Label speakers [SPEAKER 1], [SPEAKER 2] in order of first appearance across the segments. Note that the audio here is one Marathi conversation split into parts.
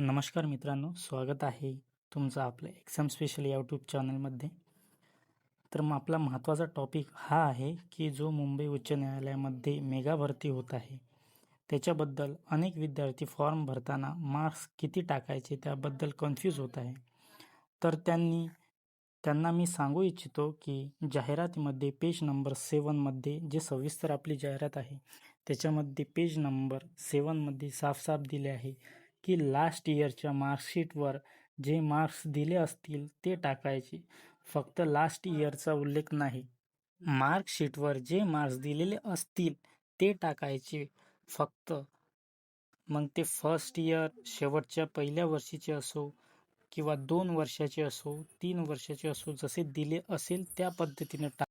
[SPEAKER 1] नमस्कार मित्रांनो स्वागत आहे तुमचं आपलं एक्झाम स्पेशल यूट्यूब चॅनलमध्ये तर मग आपला महत्त्वाचा टॉपिक हा आहे की जो मुंबई उच्च न्यायालयामध्ये मेगा भरती होत आहे त्याच्याबद्दल अनेक विद्यार्थी फॉर्म भरताना मार्क्स किती टाकायचे त्याबद्दल कन्फ्यूज होत आहे. तर त्यांनी त्यांना मी सांगू इच्छितो की जाहिरातीमध्ये पेज नंबर सेवनमध्ये जे सविस्तर आपली जाहिरात आहे त्याच्यामध्ये पेज नंबर सेवनमध्ये साफ साफ दिले आहे. की लास्ट इयरच्या मार्कशीटवर जे मार्क्स दिले असतील ते टाकायचे. फक्त लास्ट इयरचा उल्लेख नाही. मार्कशीटवर जे मार्क्स दिलेले असतील ते टाकायचे. फक्त मग ते फर्स्ट इयर शेवटच्या पहिल्या वर्षीचे असो किंवा दोन वर्षाचे असो तीन वर्षाचे असो जसे दिले असेल त्या पद्धतीने टा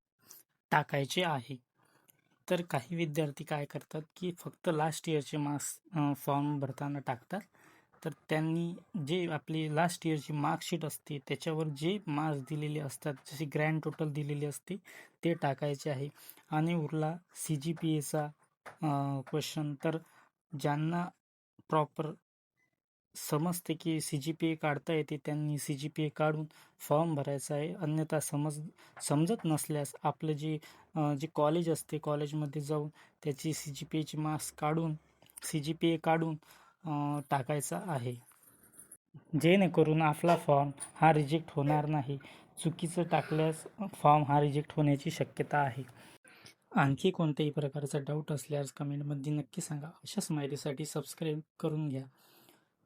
[SPEAKER 1] टाकायचे आहे. तर काही विद्यार्थी काय करतात की फक्त लास्ट इयरचे मार्क्स फॉर्म भरताना टाकतात. तर त्यांनी जे आपली लास्ट इयरची मार्कशीट असते त्याच्यावर जे मार्क्स दिलेले असतात जसे ग्रँड टोटल दिलेली असते ते टाकायचे आहे. आणि उरला सी जी पी एचा क्वेश्चन तर ज्यांना प्रॉपर समजते की सी जी पी ए काढता येते त्यांनी सी जी पी ए काढून फॉर्म भरायचा आहे. अन्यथा समज समजत नसल्यास आपलं जे जे कॉलेज असते कॉलेजमध्ये जाऊन त्याची सी जी पी एची मार्क्स काढून सी जी पी ए काढून टाकायचा आहे. जेणेकरून आपला फॉर्म हा रिजेक्ट होणार नाही. चुकीचं टाकल्यास फॉर्म हा रिजेक्ट होण्याची शक्यता आहे. आणखी कोणत्याही प्रकारचा डाऊट असल्यास कमेंटमध्ये नक्की सांगा. अशाच माहितीसाठी सबस्क्राईब करून घ्या.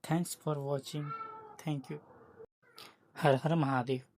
[SPEAKER 1] Thanks for watching. Thank you. Har Har Mahadev.